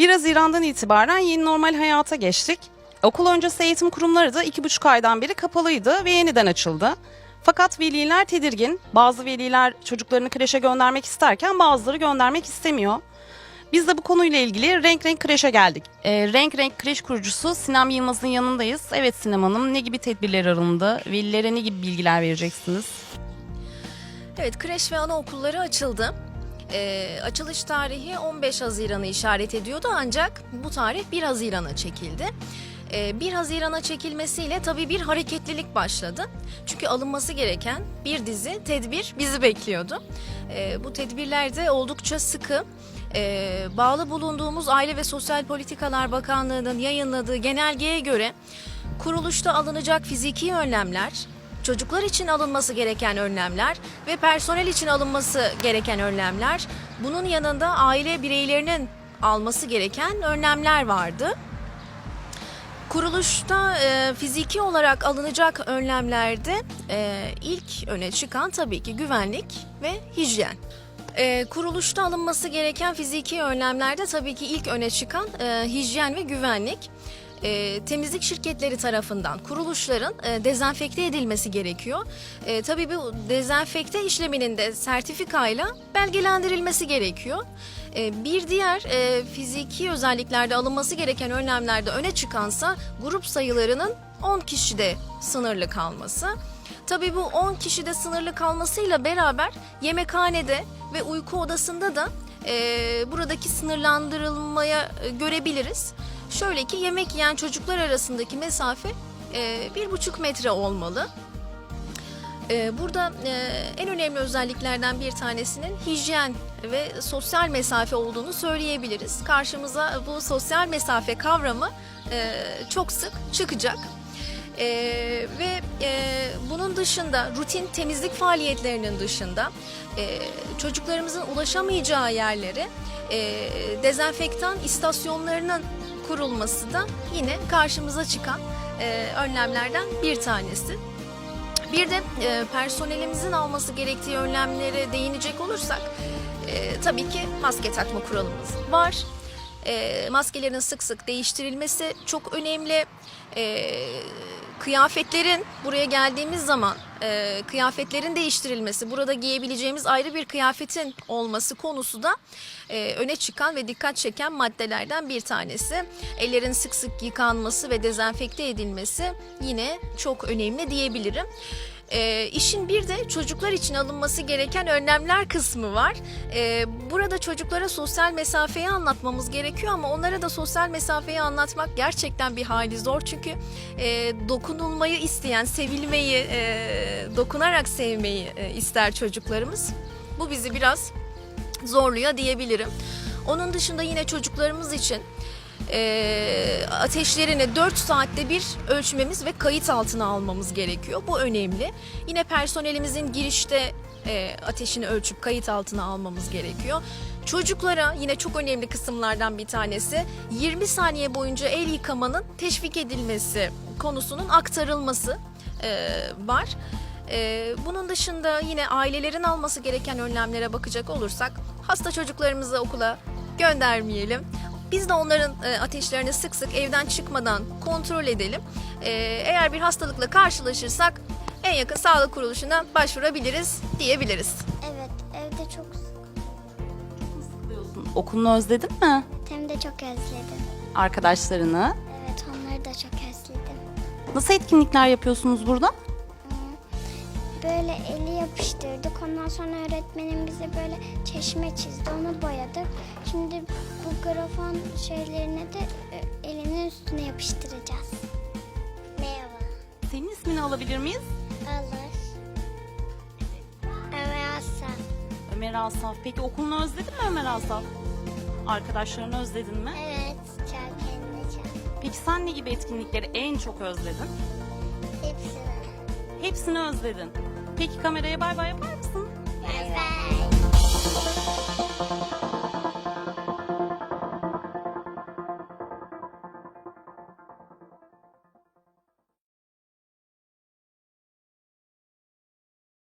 1 Haziran'dan itibaren yeni normal hayata geçtik. Okul öncesi eğitim kurumları da iki buçuk aydan beri kapalıydı ve yeniden açıldı. Fakat veliler tedirgin. Bazı veliler çocuklarını kreşe göndermek isterken bazıları göndermek istemiyor. Biz de bu konuyla ilgili Renk Renk Kreş'e geldik. Ee, Renk Renk Kreş kurucusu Sinem Yılmaz'ın yanındayız. Evet Sinem Hanım ne gibi tedbirler alındı? Velilere ne gibi bilgiler vereceksiniz? Evet, kreş ve anaokulları açıldı. Ee, açılış tarihi 15 Haziran'ı işaret ediyordu ancak bu tarih 1 Haziran'a çekildi. Ee, 1 Haziran'a çekilmesiyle tabii bir hareketlilik başladı. Çünkü alınması gereken bir dizi tedbir bizi bekliyordu. Ee, bu tedbirler de oldukça sıkı. Ee, bağlı bulunduğumuz Aile ve Sosyal Politikalar Bakanlığı'nın yayınladığı genelgeye göre kuruluşta alınacak fiziki önlemler, çocuklar için alınması gereken önlemler ve personel için alınması gereken önlemler, bunun yanında aile bireylerinin alması gereken önlemler vardı. Kuruluşta e, fiziki olarak alınacak önlemlerde e, ilk öne çıkan tabii ki güvenlik ve hijyen. E, kuruluşta alınması gereken fiziki önlemlerde tabii ki ilk öne çıkan e, hijyen ve güvenlik. E, temizlik şirketleri tarafından kuruluşların e, dezenfekte edilmesi gerekiyor. E, tabii bu dezenfekte işleminin de sertifikayla belgelendirilmesi gerekiyor. E, bir diğer e, fiziki özelliklerde alınması gereken önlemlerde öne çıkansa grup sayılarının 10 kişide sınırlı kalması. Tabii bu 10 kişide sınırlı kalmasıyla beraber yemekhanede ve uyku odasında da e, buradaki sınırlandırılmaya e, görebiliriz. Şöyle ki yemek yiyen çocuklar arasındaki mesafe e, bir buçuk metre olmalı. E, Burada e, en önemli özelliklerden bir tanesinin hijyen ve sosyal mesafe olduğunu söyleyebiliriz. Karşımıza bu sosyal mesafe kavramı çok sık çıkacak. E, ve e, bunun dışında rutin temizlik faaliyetlerinin dışında e, çocuklarımızın ulaşamayacağı yerlere e, dezenfektan istasyonlarının kurulması da yine karşımıza çıkan e, önlemlerden bir tanesi. Bir de e, personelimizin alması gerektiği önlemlere değinecek olursak e, tabii ki maske takma kuralımız var. E, maskelerin sık sık değiştirilmesi çok önemli. E, kıyafetlerin buraya geldiğimiz zaman e, kıyafetlerin değiştirilmesi, burada giyebileceğimiz ayrı bir kıyafetin olması konusu da e, öne çıkan ve dikkat çeken maddelerden bir tanesi. Ellerin sık sık yıkanması ve dezenfekte edilmesi yine çok önemli diyebilirim. E, işin bir de çocuklar için alınması gereken önlemler kısmı var. E, burada çocuklara sosyal mesafeyi anlatmamız gerekiyor ama onlara da sosyal mesafeyi anlatmak gerçekten bir hali zor. Çünkü e, dokunulmayı isteyen, sevilmeyi, e, dokunarak sevmeyi e, ister çocuklarımız. Bu bizi biraz zorluyor diyebilirim. Onun dışında yine çocuklarımız için e, ateşlerini 4 saatte bir ölçmemiz ve kayıt altına almamız gerekiyor. Bu önemli. Yine personelimizin girişte e, ateşini ölçüp kayıt altına almamız gerekiyor. Çocuklara yine çok önemli kısımlardan bir tanesi 20 saniye boyunca el yıkamanın teşvik edilmesi konusunun aktarılması e, var. Ee, bunun dışında yine ailelerin alması gereken önlemlere bakacak olursak hasta çocuklarımızı okula göndermeyelim. Biz de onların e, ateşlerini sık sık evden çıkmadan kontrol edelim. Ee, eğer bir hastalıkla karşılaşırsak en yakın sağlık kuruluşuna başvurabiliriz diyebiliriz. Evet, evde çok Okulunu özledin mi? hem de çok özledim. Arkadaşlarını. Evet, onları da çok özledim. Nasıl etkinlikler yapıyorsunuz burada? Böyle eli yapıştırdık. Ondan sonra öğretmenim bize böyle çeşme çizdi. Onu boyadık. Şimdi bu grafon şeylerine de e, elinin üstüne yapıştıracağız. Merhaba. Senin ismini alabilir miyiz? Alır. Ömer Aslan. Ömer Asaf. Peki okulunu özledin mi Ömer Asaf? Arkadaşlarını özledin mi? Evet, çok çok. Peki sen ne gibi etkinlikleri en çok özledin? Hepsini. Hepsini özledin. Peki kameraya bay bay yapar mısın?